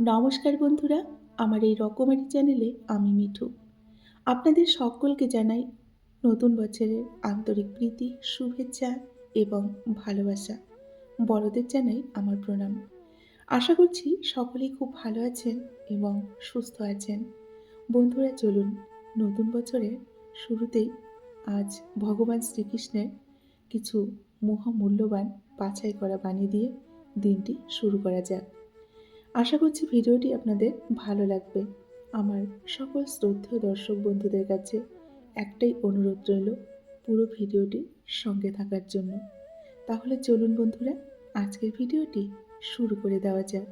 নমস্কার বন্ধুরা, আমার এই রকমারি চ্যানেলে আমি মিঠু। আপনাদের সকলকে জানাই নতুন বছরের আন্তরিক প্রীতি, শুভেচ্ছা এবং ভালোবাসা। বড়দের জানাই আমার প্রণাম। আশা করছি সকলেই খুব ভালো আছেন এবং সুস্থ আছেন। বন্ধুরা, চলুন নতুন বছরের শুরুতেই আজ ভগবান শ্রীকৃষ্ণের কিছু মহামূল্যবান বাছাই করা বাণী দিয়ে দিনটি শুরু করা যাক। আশা করছি ভিডিওটি আপনাদের ভালো লাগবে। আমার সকল শ্রদ্ধেয় দর্শক বন্ধুদের কাছে একটাই অনুরোধ রইল পুরো ভিডিওটি সঙ্গে থাকার জন্য। তাহলে চলুন বন্ধুরা, আজকের ভিডিওটি শুরু করে দেওয়া যাক।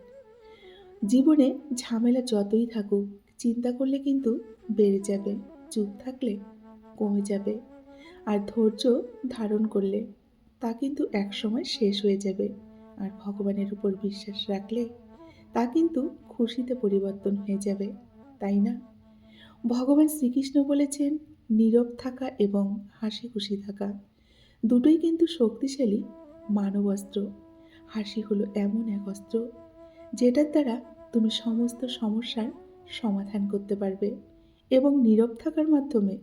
জীবনে ঝামেলা যতই থাকুক, চিন্তা করলে কিন্তু বেড়ে যাবে, চুপ থাকলে কমে যাবে, আর ধৈর্য ধারণ করলে তা কিন্তু একসময় শেষ হয়ে যাবে। আর ভগবানের উপর বিশ্বাস রাখলে কিন্তু খুশিতে পরিবর্তন হয়ে যাবে, তাই না? ভগবান শ্রীকৃষ্ণ বলেছেন, নীরব থাকা এবং হাসি খুশি থাকা দুটোই কিন্তু শক্তিশালী মানব অস্ত্র। হাসি হলো এমন এক অস্ত্র যেটার দ্বারা তুমি সমস্ত সমস্যার সমাধান করতে পারবে এবং নীরব থাকার মাধ্যমে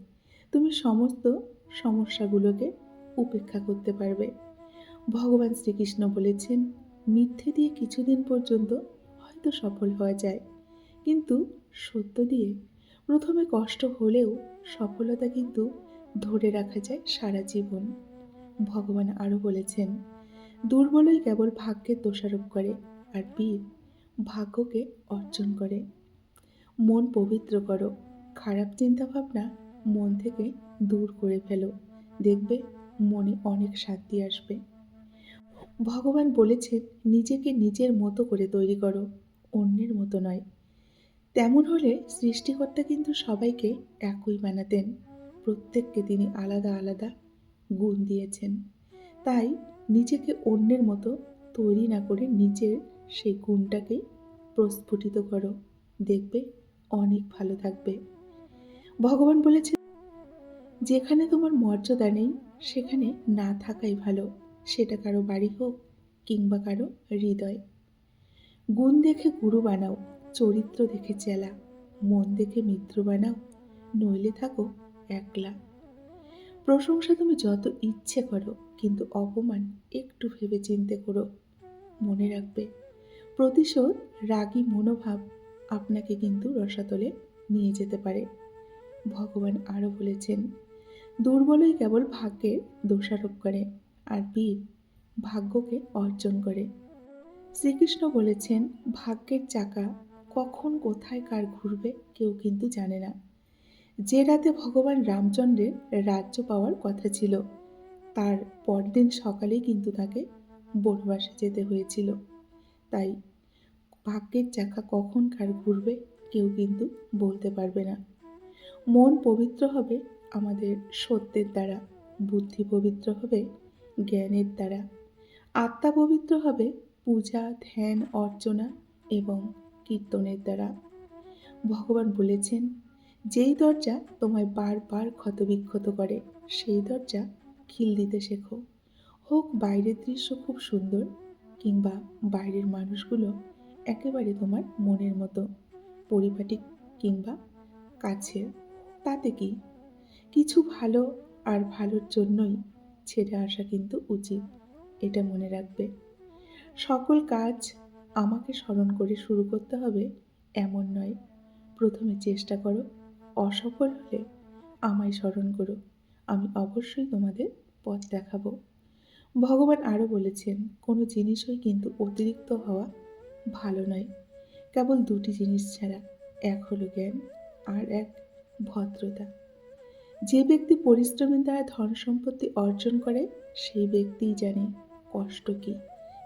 তুমি সমস্ত সমস্যাগুলোকে উপেক্ষা করতে পারবে। ভগবান শ্রীকৃষ্ণ বলেছেন, মিথ্যে দিয়ে কিছুদিন পর্যন্ত হয়তো সফল হওয়া যায়। কিন্তু সত্য দিয়ে প্রথমে কষ্ট হলেও সফলতা কিন্তু ধরে রাখা যায় সারা জীবন। ভগবান আরও বলেছেন, দুর্বলই কেবল ভাগ্যের দোষারোপ করে আর বীর ভাগ্যকে অর্জন করে। মন পবিত্র করো, খারাপ চিন্তাভাবনা মন থেকে দূর করে ফেলো। দেখবে মনে অনেক শান্তি আসবে। ভগবান বলেছেন, নিজেকে নিজের মতো করে তৈরি করো। অন্যের মতো নয়। তেমন হলে সৃষ্টিকর্তা কিন্তু সবাইকে একই বানাতেন। প্রত্যেককে তিনি আলাদা আলাদা গুণ দিয়েছেন। তাই নিজেকে অন্যের মতো তৈরি না করে নিজের সেই গুণটাকে প্রস্ফুটিত করো। দেখবে অনেক ভালো থাকবে। ভগবান বলেছেন যেখানে তোমার মর্যাদা নেই, সেখানে না থাকাই ভালো। সেটা কারও বাড়ি হোক কিংবা কারও হৃদয়। গুণ দেখে গুরু বানাও, চরিত্র দেখে চেলা, মন দেখে মিত্র বানাও, নইলে থাকো একলা। প্রশংসা তুমি যত ইচ্ছে করো, কিন্তু অপমান একটু ভেবে চিনতে করো। মনে রাখবে, প্রতিশোধ, রাগী মনোভাব আপনাকে কিন্তু রসাতলে নিয়ে যেতে পারে। ভগবান আরও বলেছেন, দুর্বলই কেবল ভাগ্যের দোষারোপ করে, আর বীর ভাগ্যকে অর্জন করে। শ্রীকৃষ্ণ বলেছেন, ভাগ্যের চাকা কখন, কোথায়, কার ঘুরবে, কেউ কিন্তু জানে না। যে রাতে ভগবান রামচন্দ্রের রাজ্য পাওয়ার কথা ছিল, তার পরদিন সকালেই কিন্তু তাকে বনবাসে যেতে হয়েছিল। তাই ভাগ্যের চাকা কখন, কার ঘুরবে, কেউ কিন্তু বলতে পারবে না। মন পবিত্র হবে আমাদের সত্যের দ্বারা, বুদ্ধি পবিত্র হবে জ্ঞানের দ্বারা। আত্মা পবিত্র হবে পূজা, ধ্যান, অর্চনা এবং কীর্তনের দ্বারা। ভগবান বলেছেন, যেই দরজা তোমায় বারবার ক্ষতবিক্ষত করে, সেই দরজা খিল দিতে শেখো। হোক বাইরের দৃশ্য খুব সুন্দর কিংবা বাইরের মানুষগুলো একেবারে তোমার মনের মতো পরিপাটি কিংবা কাছের, তাতে কি? কিছু ভালো আর ভালোর জন্যই ছেড়ে আসা কিন্তু উচিত, এটা মনে রাখবে। সকল কাজ আমাকে স্মরণ করে শুরু করতে হবে এমন নয়। প্রথমে চেষ্টা করো, অসফল হলে আমায় স্মরণ করো, আমি অবশ্যই তোমাদের পথ দেখাবো। ভগবান আরও বলেছেন, কোনো জিনিসই কিন্তু অতিরিক্ত হওয়া ভালো নয়। কেবল দুটি জিনিস ছাড়া, এক হলো জ্ঞান আর এক ভদ্রতা। যে ব্যক্তি পরিশ্রমের দ্বারা ধন সম্পত্তি অর্জন করে, সেই ব্যক্তিই জানে কষ্ট কী।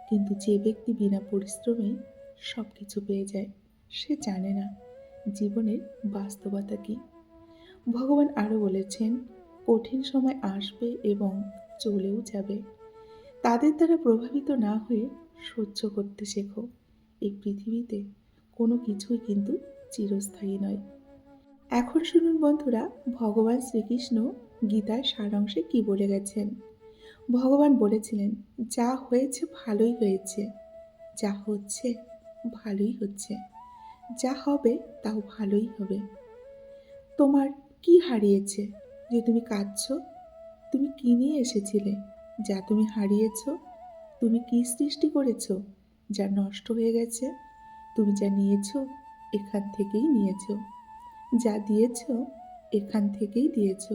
কিন্তু যে ব্যক্তি বিনা পরিশ্রমে সব কিছু পেয়ে যায়, সে জানে না জীবনের বাস্তবতা কী। ভগবান আরও বলেছেন, কঠিন সময় আসবে এবং চলেও যাবে। তাদের দ্বারা প্রভাবিত না হয়ে সহ্য করতে শেখো। এই পৃথিবীতে কোনো কিছুই কিন্তু চিরস্থায়ী নয়। এখন শুনুন বন্ধুরা, ভগবান শ্রীকৃষ্ণ গীতার সারাংশে কি বলে গেছেন। ভগবান বলেছিলেন, যা হয়েছে ভালোই হয়েছে, যা হচ্ছে ভালোই হচ্ছে, যা হবে তাও ভালোই হবে। তোমার কি হারিয়েছে যে তুমি কাঁদছো? তুমি কি নিয়ে এসেছিলে যা তুমি হারিয়েছো? তুমি কি সৃষ্টি করেছ যা নষ্ট হয়ে গেছে? তুমি যা নিয়েছো এখান থেকেই নিয়েছো, যা দিয়েছ এখান থেকেই দিয়েছ।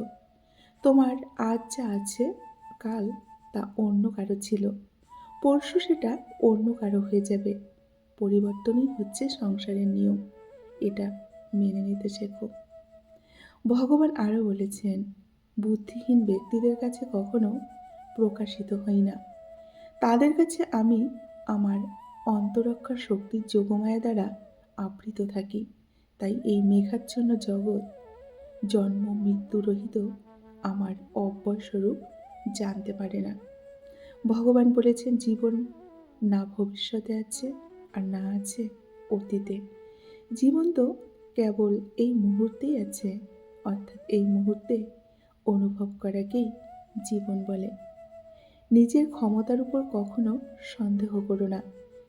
তোমার আজ যা আছে কাল তা অন্য কারও ছিল। পরশু সেটা অন্য কারও হয়ে যাবে। পরিবর্তনই হচ্ছে সংসারের নিয়ম। এটা মেনে নিতে শেখো। ভগবান আরও বলেছেন, বুদ্ধিহীন ব্যক্তিদের কাছে কখনো প্রকাশিত হই না। তাদের কাছে আমি আমার অন্তরক্ষা শক্তির যোগমায়া দ্বারা আবৃত থাকি। তাই এই মেঘাচ্ছন্ন জগৎ জন্ম মৃত্যুরহিত আমার অব্যয়স্বরূপ জানতে পারে না। ভগবান বলেছেন, জীবন না ভবিষ্যতে আছে আর না আছে অতীতে। জীবন তো কেবল এই মুহূর্তেই আছে, অর্থাৎ এই মুহূর্তে অনুভব করাকেই জীবন বলে। নিজের ক্ষমতার উপর কখনো সন্দেহ করো না।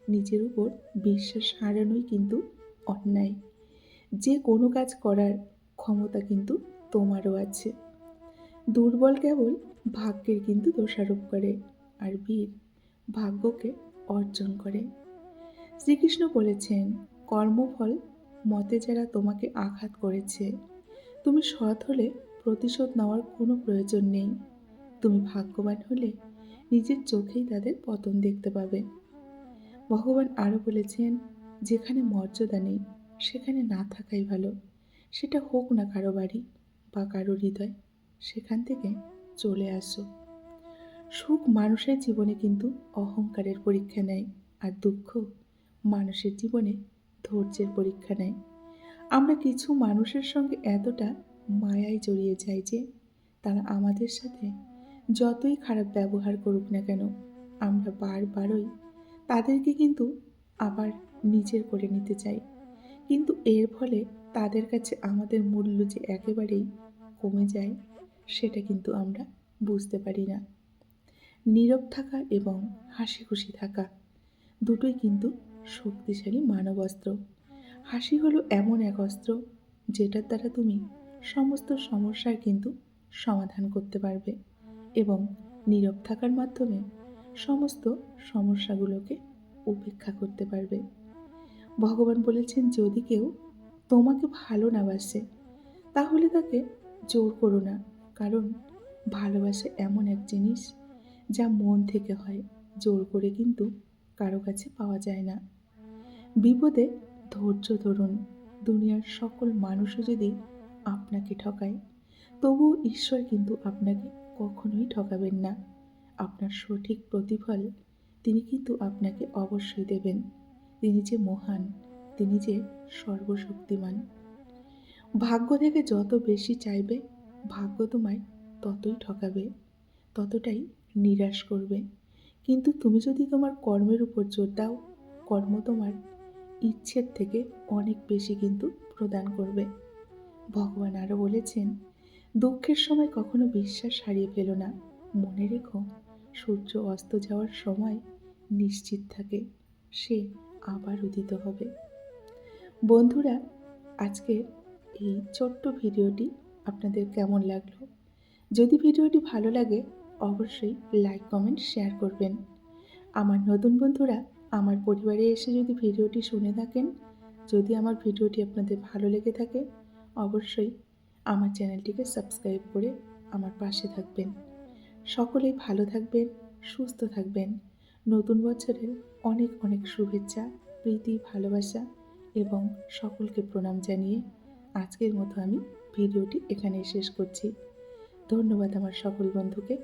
নিজের উপর বিশ্বাস হারানোই কিন্তু অন্যায়। যে কোনো কাজ করার ক্ষমতা কিন্তু তোমারও আছে। দুর্বল কেবল ভাগ্যের কিন্তু দোষারোপ করে আর বীর ভাগ্যকে অর্জন করে। শ্রীকৃষ্ণ বলেছেন, কর্মফল মতে যারা তোমাকে আঘাত করেছে, তুমি সৎ হলে প্রতিশোধ নেওয়ার কোনো প্রয়োজন নেই। তুমি ভাগ্যবান হলে নিজের চোখেই তাদের পতন দেখতে পাবে। ভগবান আরও বলেছেন, যেখানে মর্যাদা নেই, সেখানে না থাকাই ভালো। সেটা হোক না কারও বাড়ি বা কারও হৃদয়, সেখান থেকে চলে আসো। সুখ মানুষের জীবনে কিন্তু অহংকারের পরীক্ষা নেয় আর দুঃখ মানুষের জীবনে ধৈর্যের পরীক্ষা নেয়। আমরা কিছু মানুষের সঙ্গে এতটা মায়ায় জড়িয়ে যাই যে তারা আমাদের সাথে যতই খারাপ ব্যবহার করুক না কেন, আমরা বারবারই তাদেরকে কিন্তু আবার নিজের করে নিতে চাই। কিন্তু এর ফলে তাদের কাছে আমাদের মূল্য যে একেবারেই কমে যায় সেটা কিন্তু আমরা বুঝতে পারি না। নীরব থাকা এবং হাসি খুশি থাকা দুটোই কিন্তু শক্তিশালী মানব অস্ত্র। হাসি হলো এমন এক অস্ত্র যেটার দ্বারা তুমি সমস্ত সমস্যার কিন্তু সমাধান করতে পারবে এবং নীরব থাকার মাধ্যমে সমস্ত সমস্যাগুলোকে উপেক্ষা করতে পারবে। ভগবান বলেছেন, যদি কেউ তোমাকে ভালো না বাসে, তাহলে তাকে জোর করো না। কারণ ভালোবাসা এমন এক জিনিস যা মন থেকে হয়, জোর করে কিন্তু কারও কাছে পাওয়া যায় না। বিপদে ধৈর্য ধরুন, দুনিয়ার সকল মানুষও যদি আপনাকে ঠকায়, তবুও ঈশ্বর কিন্তু আপনাকে কখনোই ঠকাবেন না। আপনার সঠিক প্রতিফল তিনি কিন্তু আপনাকে অবশ্যই দেবেন। তিনি যে মহান, তিনি যে সর্বশক্তিমান। ভাগ্য থেকে যত বেশি চাইবে ভাগ্য তোমায় ততই ঠকাবে, ততটাই নিরাশ করবে। কিন্তু তুমি যদি তোমার কর্মের উপর জোর দাও, কর্ম তোমার ইচ্ছের থেকে অনেক বেশি কিন্তু প্রদান করবে। ভগবান আরও বলেছেন, দুঃখের সময় কখনো বিশ্বাস হারিয়ে ফেলো না। মনে রেখো, সূর্য অস্ত যাওয়ার সময় নিশ্চিত থাকে, সে আবার উদিত হবে। বন্ধুরা, আজকের এই ছোট্ট ভিডিওটি আপনাদের কেমন লাগল? যদি ভিডিওটি ভালো লাগে, অবশ্যই লাইক কমেন্ট শেয়ার করবেন। আমার নতুন বন্ধুরা আমার পরিবারে এসে যদি ভিডিওটি শুনে থাকেন, যদি আমার ভিডিওটি আপনাদের ভালো লেগে থাকে, অবশ্যই আমার চ্যানেলটিকে সাবস্ক্রাইব করে আমার পাশে থাকবেন। সকলেই ভালো থাকবেন, সুস্থ থাকবেন। নতুন বছরের অনেক অনেক শুভেচ্ছা, প্রীতি, ভালোবাসা এবং সকলকে প্রণাম জানিয়ে আজকের মতো আমি ভিডিওটি এখানে শেষ করছি। ধন্যবাদ আমার সকল বন্ধুকে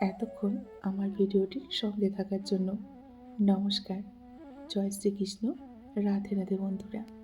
এতক্ষণ আমার ভিডিওটির সঙ্গে থাকার জন্য। নমস্কার। জয় শ্রীকৃষ্ণ। রাধে রাধে বন্ধুরা।